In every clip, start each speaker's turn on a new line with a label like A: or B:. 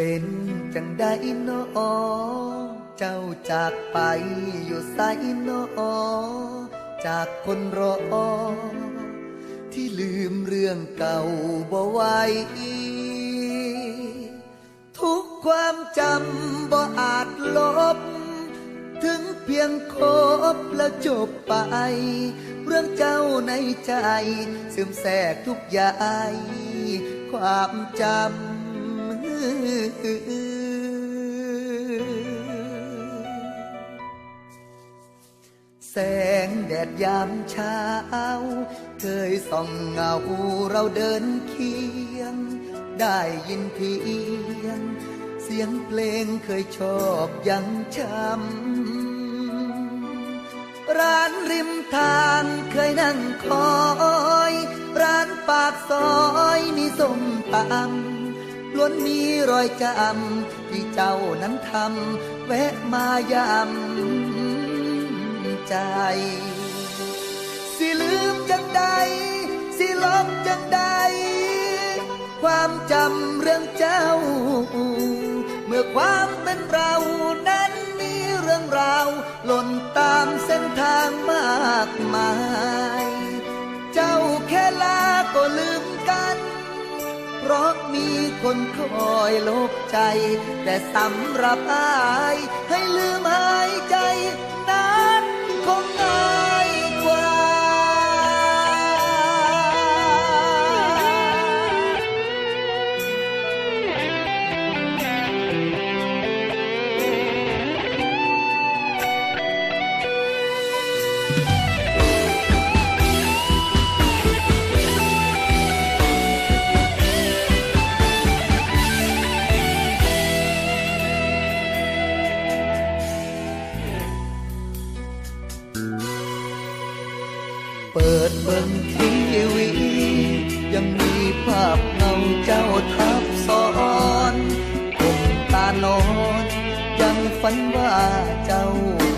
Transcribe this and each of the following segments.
A: เป็นจังได้นอเจ้าจากไปอยู่ไสนอจากคนรอ ที่ลืมเรื่องเก่าบ่ไหวทุกความจำบ่อาจลบ ถึงเพียงคบแล้วจบไป เรื่องเจ้าในใจซึมแทรกทุกอย่างความจำ แสงแดดยามเช้า เคยส่องเงาเราเดินเคียง ได้ยินเพียง เสียงเพลงเคยชอบยังช้ำ ร้านริมทางเคยนั่งคอย ร้านปากซอยมีส้มตำ ล้วนมีรอยจำที่เจ้านั้นทำแวะมายำใจ สิลืมจังใด สิลบจังใด ความจำเรื่องเจ้า เมื่อความเป็นเรานั้นมีเรื่องราวหล่นตามเส้นทางมากมาย เจ้าแค่ลาก็ลืม มีคนคอยลบใจ แต่สำหรับอายให้ลืมหายใจ ดเบิ่งทีวี ยังมีภาพเงาเจ้าทับซ้อนคงตานอนยังฝันว่าเจ้า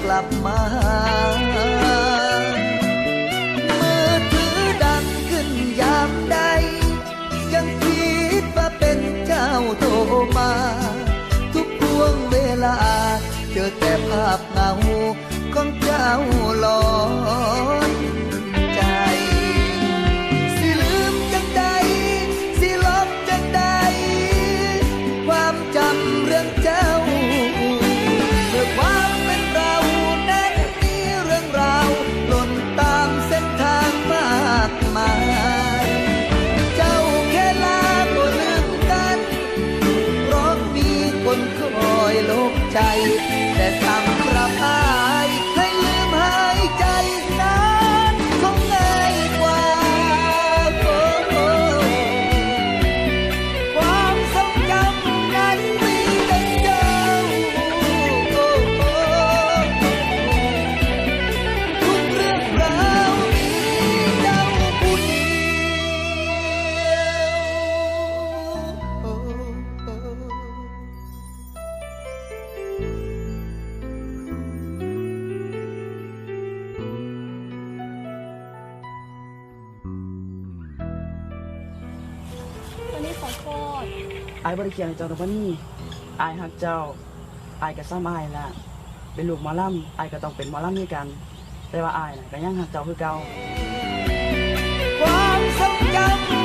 A: กลับมามือถือดังขึ้นยามใด ยังคิดว่าเป็นเจ้าโทรมา ทุกพวงเวลา เจอแต่ภาพเงาของเจ้าหลอน ใจ แต่ อาย
B: บริเกียนให้เจ้าดอกบัดนี้อายฮักเจ้าอายก็ซ้ำอายละเป็นลูกหมอลำอายก็ต้องเป็นหมอลำนี่กัน แต่ว่าอายน่ะก็ยังฮักเจ้าคือเก่า
A: ความทรงจำ